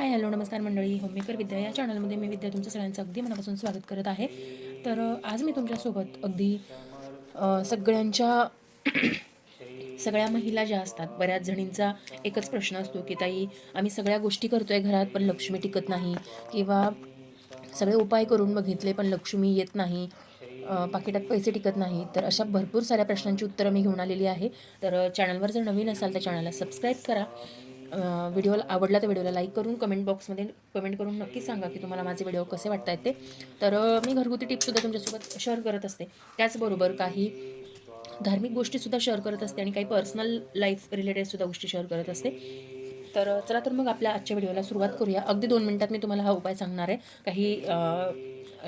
Hi hello नमस्कार मंडळी. Homemaker विद्या या चॅनलमध्ये मी विद्या तुमचं सगळ्यांचं अगदी मनापासून स्वागत करत आहे. तर आज मी तुमच्यासोबत अगदी सगळ्यांच्या सगळ्या महिला ज्या असतात बऱ्याच जणींचा एकच प्रश्न असतो की ताई आम्ही सगळ्या गोष्टी करतोय घरात पण लक्ष्मी टिकत नाही. किंवा सगळे उपाय करून बघितले पण लक्ष्मी येत नाही. पाकिटात पैसे टिकत नाही. तर अशा भरपूर साऱ्या प्रश्नांची उत्तरं मी घेऊन आलेली आहे. तर चॅनलवर जर नवीन असाल तर चॅनलला सबस्क्राईब करा. व्हिडिओला आवडला तर व्हिडिओला लाईक करून कमेंट बॉक्समध्ये कमेंट करून नक्की सांगा की तुम्हाला माझे व्हिडिओ कसे वाटत आहेत ते. तर मी घरगुती टिप्ससुद्धा तुमच्यासोबत शेअर करत असते. त्याचबरोबर काही धार्मिक गोष्टीसुद्धा शेअर करत असते आणि काही पर्सनल लाईफ रिलेटेडसुद्धा गोष्टी शेअर करत असते. तर चला तर मग आपल्या आजच्या व्हिडिओला सुरुवात करूया. अगदी दोन मिनटात मी तुम्हाला हा उपाय सांगणार आहे. काही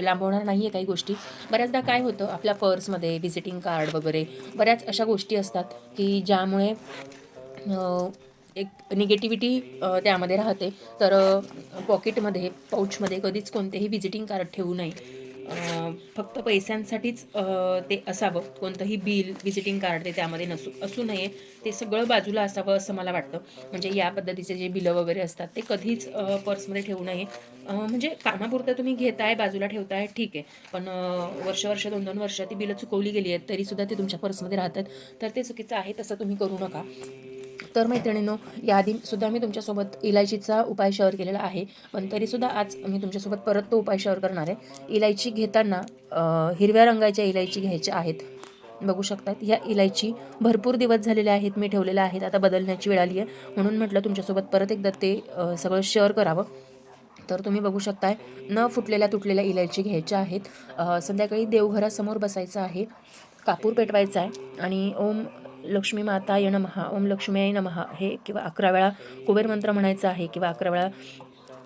लांबवणार नाही आहे काही गोष्टी. बऱ्याचदा काय होतं आपल्या पर्समध्ये व्हिजिटिंग कार्ड वगैरे बऱ्याच अशा गोष्टी असतात की ज्यामुळे एक निगेटिव्हिटी त्यामध्ये राहते. तर पॉकेटमध्ये पाऊचमध्ये कधीच कोणतेही व्हिजिटिंग कार्ड ठेवू नये. फक्त पैशांसाठीच ते असावं. कोणतंही बिल व्हिजिटिंग कार्ड ते त्यामध्ये नसू असू नये. ते सगळं बाजूला असावं असं मला वाटतं. म्हणजे या पद्धतीचे जे बिलं वगैरे असतात ते कधीच पर्समध्ये ठेवू नये. म्हणजे कामापुरतं तुम्ही घेताय बाजूला ठेवताय ठीक आहे. पण वर्ष वर्ष दोन दोन वर्ष ती बिलं चुकवली गेली आहेत तरीसुद्धा ते तुमच्या पर्समध्ये राहतात. तर ते चुकीचं आहे तसं तुम्ही करू नका. तर मैत्रिणींनो याआधी सुद्धा मी तुमच्यासोबत इलायचीचा उपाय शेअर केलेला आहे. पण तरीसुद्धा आज मी तुमच्यासोबत परत तो उपाय शेअर करणार आहे. इलायची घेताना हिरव्या रंगाच्या इलायची घ्यायच्या आहेत. बघू शकतात ह्या इलायची भरपूर दिवस झालेले आहेत मी ठेवलेल्या आहेत आता बदलण्याची वेळ आली आहे म्हणून म्हटलं तुमच्यासोबत परत एकदा ते सगळं शेअर करावं. तर तुम्ही बघू शकताय न फुटलेल्या तुटलेल्या इलायची घ्यायच्या आहेत. संध्याकाळी देवघरासमोर बसायचं आहे कापूर पेटवायचा आहे. आणि ओम लक्ष्मी माता ये नमहा ओम लक्ष्मी नमहा हे किंवा अकरा वेळा कुबेर मंत्र म्हणायचं आहे किंवा अकरा वेळा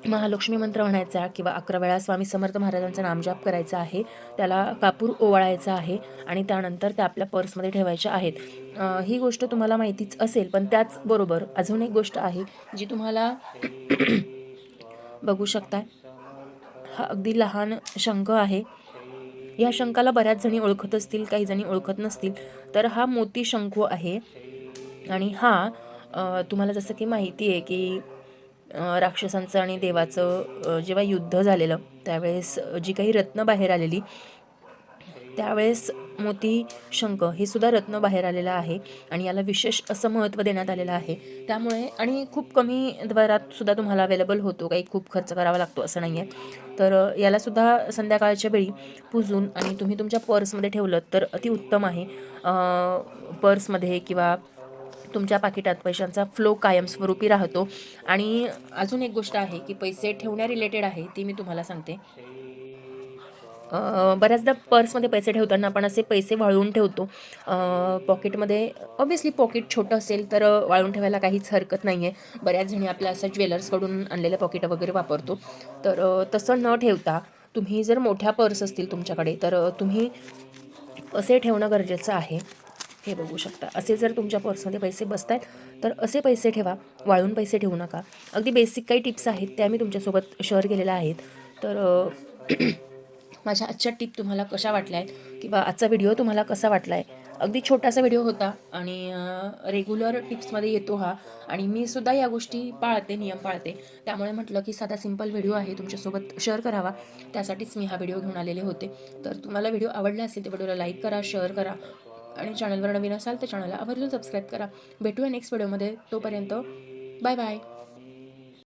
महालक्ष्मी मंत्र म्हणायचा किंवा अकरा वेळा स्वामी समर्थ महाराजांचा नामजाप करायचा आहे त्याला कापूर ओवाळायचा आहे आणि त्यानंतर त्या आपल्या पर्समध्ये ठेवायच्या आहेत. ही गोष्ट तुम्हाला माहितीच असेल पण त्याचबरोबर अजून एक गोष्ट आहे जी तुम्हाला बघू शकता हा अगदी लहान शंख आहे. या शंखाला बऱ्याच जणी ओळखत असतील काही जणी ओळखत नसतील. तर हा मोती शंखू आहे. आणि हा तुम्हाला जसं की माहिती आहे की राक्षसांचं आणि देवाचं जेव्हा युद्ध झालेलं त्यावेळेस जी काही रत्न बाहेर आलेली त्यावेळेस मोती शंख हे सुद्धा रत्न बाहेर आलेलं आहे आणि याला विशेष असं महत्त्व देण्यात आलेलं आहे. त्यामुळे आणि खूप कमी दरात सुद्धा तुम्हाला अवेलेबल होतो. काही खूप खर्च करावा लागतो असं नाही आहे तर यालासुद्धा संध्याकाळच्या वेळी पुजून आणि तुम्ही तुमच्या पर्समध्ये ठेवलं तर अतिउत्तम आहे. पर्समध्ये किंवा तुमच्या पाकिटात पैशांचा फ्लो कायमस्वरूपी राहतो. आणि अजून एक गोष्ट आहे की पैसे ठेवण्या रिलेटेड आहे ती मी तुम्हाला सांगते. बऱ्याचदा पर्समध्ये पैसे ठेवताना आपण असे पैसे वाळवून ठेवतो. पॉकेटमध्ये ऑब्व्हियसली पॉकेट छोटं असेल तर वाळून ठेवायला काहीच हरकत नाही आहे बऱ्याच जणी आपल्या असं ज्वेलर्सकडून आणलेलं पॉकेट वगैरे वापरतो. तर तसं न ठेवता तुम्ही जर मोठ्या पर्स असतील तुमच्याकडे तर तुम्ही असे ठेवणं गरजेचं आहे. हे बघू शकता. असे जर तुमच्या पर्समध्ये पैसे बसत आहेत तर असे पैसे ठेवा. वाळून पैसे ठेवू नका. अगदी बेसिक काही टिप्स आहेत त्या मी तुमच्यासोबत शेअर केलेल्या आहेत. तर माझ्या आजच्या टिप तुम्हाला कशा वाटल्या आहेत? किंवा आजचा व्हिडिओ तुम्हाला कसा वाटला आहे अगदी छोटासा व्हिडिओ होता आणि रेग्युलर टिप्समध्ये येतो हा. आणि मी सुद्धा या गोष्टी पाळते नियम पाळते. त्यामुळे म्हटलं की साधा सिंपल व्हिडिओ आहे तुमच्यासोबत शेअर करावा. त्यासाठीच मी हा व्हिडिओ घेऊन आलेले होते. तर तुम्हाला व्हिडिओ आवडला असेल तर व्हिडिओला लाईक करा शेअर करा. आणि चॅनलवर नवीन असाल तर चॅनलला आवर्जून सबस्क्राईब करा. भेटूया नेक्स्ट व्हिडिओमध्ये तोपर्यंत बाय बाय